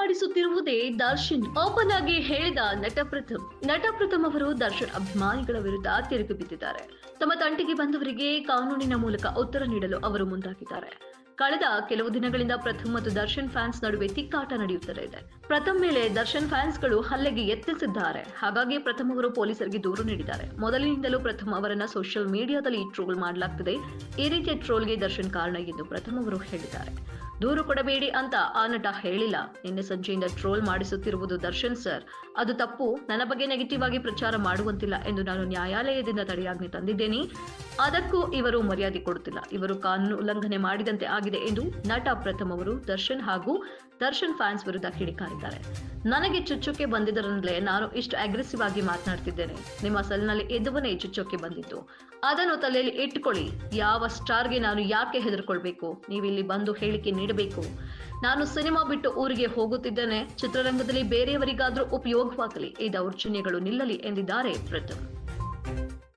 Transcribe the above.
ನಡೆಸುತ್ತಿರುವುದೇ Darshan. Open ಆಗಿ ಹೇಳಿದ ನಟ ಪ್ರಥಮ್. ನಟ ಪ್ರಥಮ್ ಅವರು ದರ್ಶನ್ ಅಭಿಮಾನಿಗಳ ವಿರುದ್ಧ ತಿರುಗಿ ಬಿದ್ದಿದ್ದಾರೆ. ತಮ್ಮ ತಂಟೆಗೆ ಬಂದವರಿಗೆ ಕಾನೂನಿನ ಮೂಲಕ ಉತ್ತರ ನೀಡಲು ಅವರು ಮುಂದಾಗಿದ್ದಾರೆ. ಕಳೆದ ಕೆಲವು ದಿನಗಳಿಂದ ಪ್ರಥಮ್ ಮತ್ತು ದರ್ಶನ್ ಫ್ಯಾನ್ಸ್ ನಡುವೆ ತಿಕ್ಕಾಟ ನಡೆಯುತ್ತಿದೆ ಇದೆ. ಪ್ರಥಮ್ ಮೇಲೆ ದರ್ಶನ್ ಫ್ಯಾನ್ಸ್ಗಳು ಹಲ್ಲೆಗೆ ಯತ್ನಿಸಿದ್ದಾರೆ. ಹಾಗಾಗಿ ಪ್ರಥಮ್ ಅವರು ಪೊಲೀಸರಿಗೆ ದೂರು ನೀಡಿದ್ದಾರೆ. ಮೊದಲಿನಿಂದಲೂ ಪ್ರಥಮ್ ಅವರನ್ನ ಸೋಷಿಯಲ್ ಮೀಡಿಯಾದಲ್ಲಿ ಟ್ರೋಲ್ ಮಾಡಲಾಗ್ತದೆ. ಈ ರೀತಿಯ ಟ್ರೋಲ್ಗೆ ದರ್ಶನ್ ಕಾರಣ ಎಂದು ಪ್ರಥಮ್ ಅವರು ಹೇಳಿದ್ದಾರೆ. ದೂರು ಕೊಡಬೇಡಿ ಅಂತ ಆ ನಟ ಹೇಳಿಲ್ಲ. ನಿನ್ನೆ ಸಂಜೆಯಿಂದ ಟ್ರೋಲ್ ಮಾಡಿಸುತ್ತಿರುವುದು ದರ್ಶನ್ ಸರ್ ಅದು ತಪ್ಪು. ನನ್ನ ಬಗ್ಗೆ ನೆಗೆಟಿವ್ ಆಗಿ ಪ್ರಚಾರ ಮಾಡುವಂತಿಲ್ಲ ಎಂದು ನಾನು ನ್ಯಾಯಾಲಯದಿಂದ ತಡೆಯಾಜ್ಞೆ ತಂದಿದ್ದೇನೆ. ಅದಕ್ಕೂ ಇವರು ಮರ್ಯಾದೆ ಕೊಡುತ್ತಿಲ್ಲ. ಇವರು ಕಾನೂನು ಉಲ್ಲಂಘನೆ ಮಾಡಿದಂತೆ ಆಗಿದೆ ಎಂದು ನಟ ಪ್ರಥಮ್ ಅವರು, ದರ್ಶನ್ ಹಾಗೂ ದರ್ಶನ್ ಫ್ಯಾನ್ಸ್ ವಿರುದ್ಧ ಕಿಡಿಕಾರಿದ್ದಾರೆ. ನನಗೆ ಚುಚ್ಚೋಕೆ ಬಂದಿದ್ದರಿಂದಲೇ ನಾನು ಇಷ್ಟು ಅಗ್ರೆಸಿವ್ ಆಗಿ ಮಾತನಾಡ್ತಿದ್ದೇನೆ. ನಿಮ್ಮ ಸಲ್ನಲ್ಲಿ ಎದುವನೇ ಚುಚ್ಚೋಕೆ ಬಂದಿತ್ತು. ಅದನ್ನು ತಲೆಯಲ್ಲಿ ಇಟ್ಟುಕೊಳ್ಳಿ. ಯಾವ ಸ್ಟಾರ್ಗೆ ನಾನು ಯಾಕೆ ಹೆದರ್ಕೊಳ್ಬೇಕು? ನೀವಿಲ್ಲಿ ಬಂದು ಹೇಳಿಕೆ ನೀಡಬೇಕು. ನಾನು ಸಿನಿಮಾ ಬಿಟ್ಟು ಊರಿಗೆ ಹೋಗುತ್ತಿದ್ದೇನೆ. ಚಿತ್ರರಂಗದಲ್ಲಿ ಬೇರೆಯವರಿಗಾದರೂ ಉಪಯೋಗವಾಗಲಿ. ಈ ದೌರ್ಜನ್ಯಗಳು ನಿಲ್ಲಲಿ ಎಂದಿದ್ದಾರೆ ಪ್ರಥಮ್.